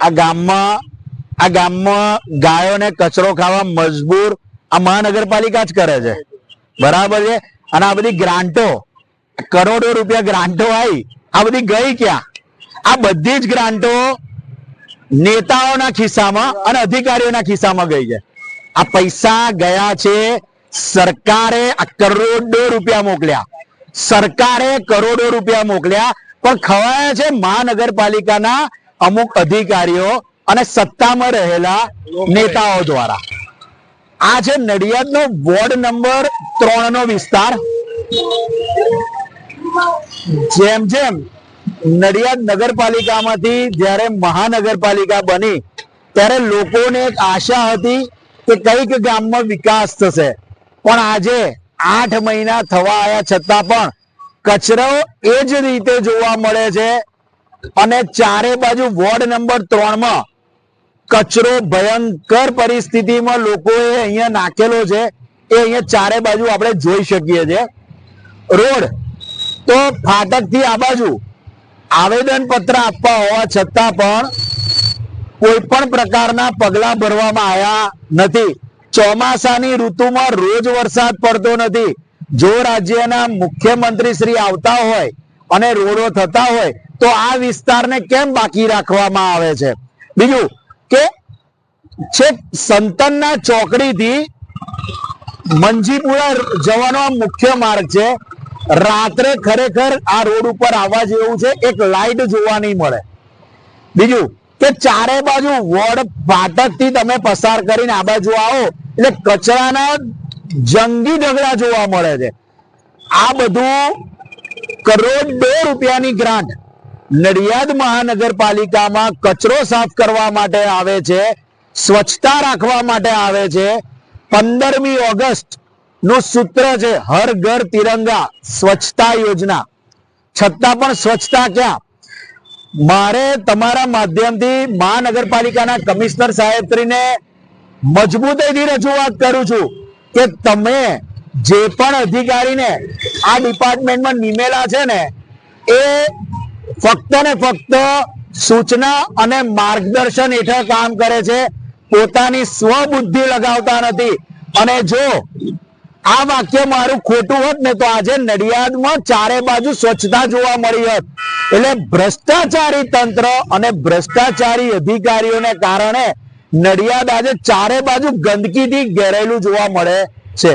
આ ગામમાં આ ગામમાં ગાયોને કચરો ખાવા મજબૂર આ મહાનગરપાલિકા જ કરે છે. બરાબર છે? અને આ બધી ગ્રાન્ટો, કરોડો રૂપિયા ગ્રાન્ટો આવી આ બધી ગઈ ક્યાં? આ બધી જ ગ્રાન્ટો નેતાઓના ખિસ્સામાં અને અધિકારીઓના ખિસ્સામાં ગઈ છે. આ પૈસા ગયા છે સરકારે આ કરોડો રૂપિયા મોકલ્યા. સરકારે કરોડો રૂપિયા મોકલ્યા, પણ ખવાયા છે મહાનગરપાલિકાના અમુક અધિકારીઓ અને સત્તામાં રહેલા નેતાઓ દ્વારા. આ છે નડિયાદનો વોર્ડ નંબર ત્રણ નો વિસ્તાર. જેમ જેમ નડિયાદ નગરપાલિકામાંથી જ્યારે મહાનગરપાલિકા બની ત્યારે લોકોને એક આશા હતી કે કંઈક ગામમાં વિકાસ થશે. પણ આજે આઠ મહિના થવા આવ્યા છતાં પણ કચરો એ જ રીતે જોવા મળે છે અને ચારે બાજુ વોર્ડ નંબર ત્રણમાં કચરો ભયંકર પરિસ્થિતિમાં લોકોએ અહીંયા નાખેલો છે. એ અહીંયા ચારે બાજુ આપણે જોઈ શકીએ છીએ. રોડ, તો ફાટકથી આ બાજુ આવેદન પત્ર આપવા હોવા છતાં પણ કોઈ પણ પ્રકારના પગલા ભરવામાં આવ્યા નથી. ચોમાસાની ઋતુમાં રોજ વરસાદ પડતો નથી. જો રાજ્યના મુખ્યમંત્રી શ્રી આવતા હોય અને રોડો થતા હોય તો આ વિસ્તારને કેમ બાકી રાખવામાં આવે છે? બીજું કે છેક સંતનના ચોકડીથી મંજીપુરા જવાનો મુખ્ય માર્ગ છે. રાત્રે ખરેખર આ રોડ ઉપર આવવા જેવું છે, એક લાઈટ જોવા નહીં મળે. બીજું કે ચારે બાજુ વોર્ડ ફાટકથી તમે પસાર કરીને આ બાજુ આવો, એટલે કચરાના જંગી ઢગલા જોવા મળે છે. આ બધું કરોડ બે રૂપિયાની ગ્રાન્ટ નડિયાદ મહાનગરપાલિકામાં કચરો સાફ કરવા માટે આવે છે, સ્વચ્છતા રાખવા માટે આવે છે. પંદરમી ઓગસ્ટનું સૂત્ર છે, હર ઘર તિરંગા, સ્વચ્છતા યોજના. છતાં પણ સ્વચ્છતા ક્યાં? મારે તમારા માધ્યમથી મહાનગરપાલિકાના કમિશનર સાહેબશ્રીને મજબૂતાઈથી રજૂઆત કરું છું કે તમે જે પણ અધિકારીને આ ડિપાર્ટમેન્ટમાં નિમેલા છે ને, એ ફક્ત ને ફક્ત સૂચના અને માર્ગદર્શન હેઠળ કામ કરે છે. પોતાની સ્વબુદ્ધિ લગાવતા નથી. અને જો આ વાક્ય મારું ખોટું હોત ને તો આજે નડિયાદમાં ચારે બાજુ સ્વચ્છતા જોવા મળી હોત. એટલે ભ્રષ્ટાચારી તંત્ર અને ભ્રષ્ટાચારી અધિકારીઓને કારણે નડિયાદ આજે ચારે બાજુ ગંદકીથી ઘેરેલું જોવા મળે છે.